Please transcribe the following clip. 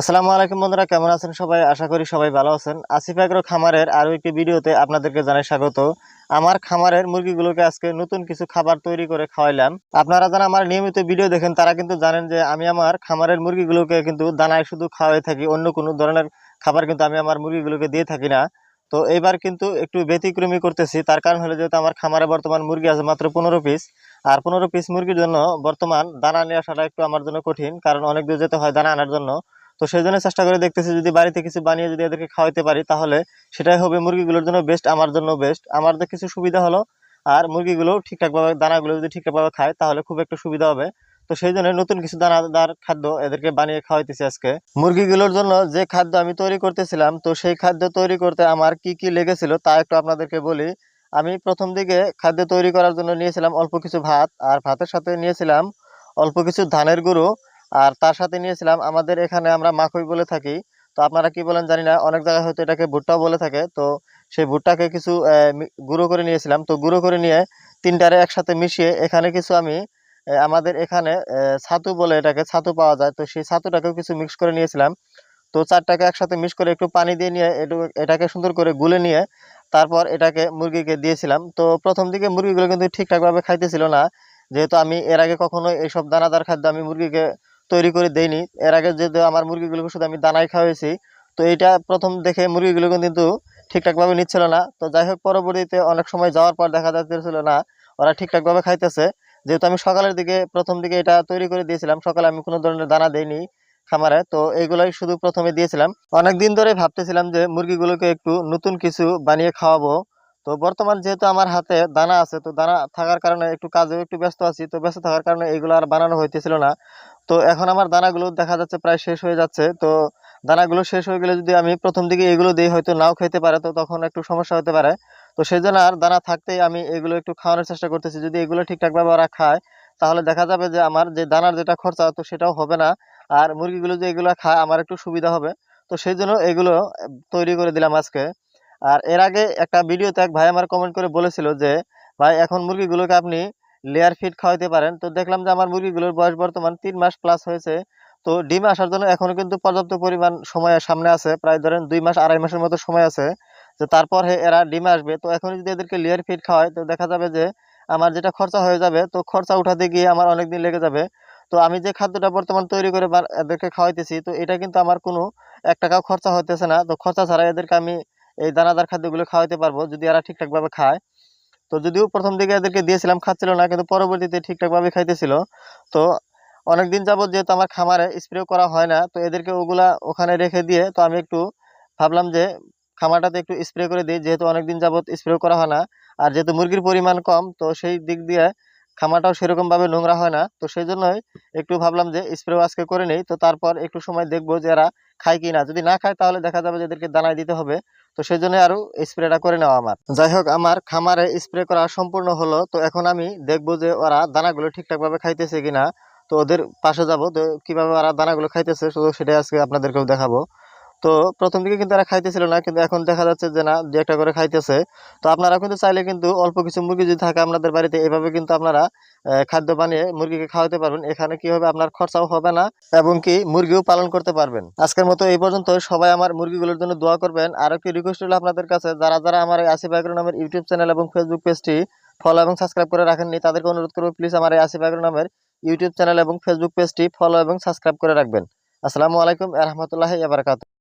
আসসালামু আলাইকুম বন্ধুরা, কেমন আছেন সবাই? আশা করি সবাই ভালো আছেন। আসিফ এগ্রো খামারের আরও একটি ভিডিওতে আপনাদেরকে জানাই স্বাগত। আমার খামারের মুরগিগুলোকে আজকে নতুন কিছু খাবার তৈরি করে খাওয়াইলাম। আপনারা যারা আমার নিয়মিত ভিডিও দেখেন, তারা কিন্তু জানেন যে আমি আমার খামারের মুরগিগুলোকে কিন্তু দানায় শুধু খাওয়াই থাকি, অন্য কোনো ধরনের খাবার কিন্তু আমি আমার মুরগিগুলোকে দিয়ে থাকি না। তো এইবার কিন্তু একটু ব্যতিক্রমী করতেছি, তার কারণ হলো যেহেতু আমার খামারে বর্তমান মুরগি আছে মাত্র পনেরো পিস। আর পনেরো পিস মুরগির জন্য বর্তমান দানা নিয়ে আসাটা একটু আমার জন্য কঠিন, কারণ অনেক দূর যেতে হয় দানা আনার জন্য। তো সেই জন্য চেষ্টা করে দেখতেছি যদি বাড়িতে কিছু বানিয়ে যদি এদেরকে খাওয়াইতে পারি, তাহলে সেটাই হবে মুরগিগুলোর জন্য বেস্ট আমার জন্য বেস্ট আমাদের কিছু সুবিধা হলো, আর মুরগিগুলো ঠিকঠাকভাবে, দানাগুলো যদি ঠিকঠাকভাবে খায়, তাহলে খুব একটু সুবিধা হবে। তো সেই জন্য নতুন কিছু দানাদার খাদ্য এদেরকে বানিয়ে খাওয়াইতেছি আজকে। মুরগিগুলোর জন্য যে খাদ্য আমি তৈরি করতেছিলাম, তো সেই খাদ্য তৈরি করতে আমার কি কি লেগেছিল, তা একটু আপনাদেরকে বলি। আমি প্রথম দিকে খাদ্য তৈরি করার জন্য নিয়েছিলাম অল্প কিছু ভাত, আর ভাতের সাথে নিয়েছিলাম অল্প কিছু ধানের গুঁড়ো আর তার সাথে নিয়েছিলাম, আমাদের এখানে আমরা মাখই বলে থাকি। তো আপনারা কি বলেন জানি না, অনেক জায়গায় হয়তো এটাকে ভুট্টাও বলে থাকে। তো সেই ভুট্টাকে কিছু গুঁড়ো করে নিয়েছিলাম। তো গুঁড়ো করে নিয়ে তিনটারে একসাথে মিশিয়ে এখানে কিছু আমি আমাদের এখানে ছাতু বলে এটাকে ছাতু পাওয়া যায়। তো সেই ছাতুটাকেও কিছু মিক্স করে নিয়েছিলাম। তো চারটাকে একসাথে মিক্স করে একটু পানি দিয়ে নিয়ে এটু- এটাকে সুন্দর করে গুলে নিয়ে তারপর এটাকে মুরগিকে দিয়েছিলাম। তো প্রথম দিকে মুরগিগুলো কিন্তু ঠিকঠাকভাবে খাইতেছিল না। যেহেতু আমি এর আগে কখনো এইসব দানাদার খাদ্য আমি মুরগিকে তৈরি করে দেইনি। এর আগে যেহেতু আমার মুরগিগুলোকে শুধু আমি দানাই খাওয়াইছি, তো এটা প্রথম দেখে মুরগিগুলো কিন্তু ঠিকঠাকভাবে নিচ্ছিল না। তো যাই হোক পরবর্তীতে অনেক সময় যাওয়ার পর দেখা যাচ্ছিল না, ওরা ঠিকঠাকভাবে খাইতেছে। যেহেতু আমি সকালের দিকে, প্রথম দিকে এটা তৈরি করে দিয়েছিলাম, সকালে আমি কোনো ধরনের দানা দেইনি খামারে, তো এইগুলাই শুধু প্রথমে দিয়েছিলাম। অনেক দিন ধরে ভাবতেছিলাম যে মুরগিগুলোকে একটু নতুন কিছু বানিয়ে খাওয়াবো। তো বর্তমান যেহেতু আমার হাতে দানা আছে, তো দানা থাকার কারণে, একটু কাজেও একটু ব্যস্ত আছি, তো ব্যস্ত থাকার কারণে এগুলো আর বানানো হইতেছিল না। তো এখন আমার দানাগুলো দেখা যাচ্ছে প্রায় শেষ হয়ে যাচ্ছে, তো দানাগুলো শেষ হয়ে গেলে যদি আমি প্রথম দিকে এগুলো দিই হয়তো নাও খেতে পারে, তো তখন একটু সমস্যা হতে পারে। তো সেই জন্য আর দানা থাকতেই আমি এগুলো একটু খাওয়ানোর চেষ্টা করতেছি। যদি এগুলো ঠিকঠাকভাবে ওরা খায়, তাহলে দেখা যাবে যে আমার যে দানার যেটা খরচা, তো সেটাও হবে না। আর মুরগিগুলো যে এগুলো খায়, আমার একটু সুবিধা হবে। তো সেই জন্য এগুলো তৈরি করে দিলাম আজকে। আর এর আগে একটা ভিডিওতে এক ভাই আমার কমেন্ট করে বলেছিল যে, ভাই, এখন মুরগিগুলোকে আপনি লেয়ার ফিড খাওয়াইতে পারেন। তো দেখলাম যে আমার মুরগিগুলোর বয়স বর্তমান তিন মাস প্লাস হয়েছে। তো ডিম আসার জন্য এখনও কিন্তু পর্যাপ্ত পরিমাণ সময় সামনে আছে। প্রায় ধরেন দুই মাস, আড়াই মাসের মতো সময় আছে। যে তারপর এরা ডিমে আসবে। তো এখন যদি এদেরকে লেয়ার ফিড খাওয়ায়, তো দেখা যাবে যে আমার যেটা খরচা হয়ে যাবে, তো খরচা উঠাতে গিয়ে আমার অনেক দিন লেগে যাবে। তো আমি যে খাদ্যটা বর্তমান তৈরি করে এদেরকে খাওয়াইতেছি, তো এটা কিন্তু আমার কোনো এক টাকাও খরচা হইতেছে না। তো খরচা ছাড়া এদেরকে আমি এই দানাদার খাদ্যগুলো খাওয়াইতে পারব, যদি এরা ঠিকঠাক ভাবে খায়। তো যদিও প্রথম দিকে এদেরকে দিয়েছিলাম, খাচ্ছিল না, কিন্তু পরবর্তীতে ঠিকঠাক ভাবে খাইতেছিল। তো অনেকদিন যাবত যেহেতু আমার খামারে স্প্রে করা হয় না, তো এদেরকে ওগুলা ওখানে রেখে দিয়ে তো আমি একটু ভাবলাম যে খামারটাতে একটু স্প্রে করে দিই, যেহেতু অনেকদিন যাবত স্প্রে করা হয় না। আর যেহেতু মুরগির পরিমাণ কম, তো সেই দিক দিয়ে খামারটাও সেরকম ভাবে নোংরা হয় না। তো সেই জন্যই একটু ভাবলাম যে স্প্রে আজকে করে নেই। তো তারপর একটু সময় দেখব যে এরা খায় কি না যদি না খায় তাহলে দেখা যাবে যে এদেরকে দানায় দিতে হবে। তো সেই জন্য আরও স্প্রেটা করে নেওয়া আমার। যাই হোক, আমার খামারে স্প্রে করা সম্পূর্ণ হলো। তো এখন আমি দেখব যে ওরা দানাগুলো ঠিকঠাকভাবে খাইতেছে কিনা। তো ওদের পাশে যাব তো কীভাবে ওরা দানাগুলো খাইতেছে শুধু সেটাই আজকে আপনাদেরকেও দেখাবো। তো প্রথম দিকে কিন্তু এরা খাইতেছিল না, কিন্তু এখন দেখা যাচ্ছে যে না দু একটা করে খাইতেছে। তো আপনারা কিন্তু চাইলে কিন্তু অল্প কিছু মুরগি যদি থাকে আপনাদের বাড়িতে, এভাবে কিন্তু আপনারা খাদ্য বানিয়ে মুরগিকে খাওয়াতে পারবেন। এখানে কি হবে আপনার খরচাও হবে না, এবং কি মুরগিও পালন করতে পারবেন। আজকের মতো এই পর্যন্ত, সবাই আমার মুরগিগুলোর জন্য দোয়া করবেন। আর একটি রিকোয়েস্ট হলো আপনাদের কাছে, যারা যারা আমার আসিফ আগ্রো নামের ইউটিউব চ্যানেল এবং ফেসবুক পেজটি ফলো এবং সাবস্ক্রাইব করে রাখেননি, তাদেরকে অনুরোধ করব প্লিজ আমার আসিফ আগ্রো নামের ইউটিউব চ্যানেল এবং ফেসবুক পেজটি ফলো এবং সাবস্ক্রাইব করে রাখবেন। আসসালামু আলাইকুম রহমতুল্লাহ বারকাত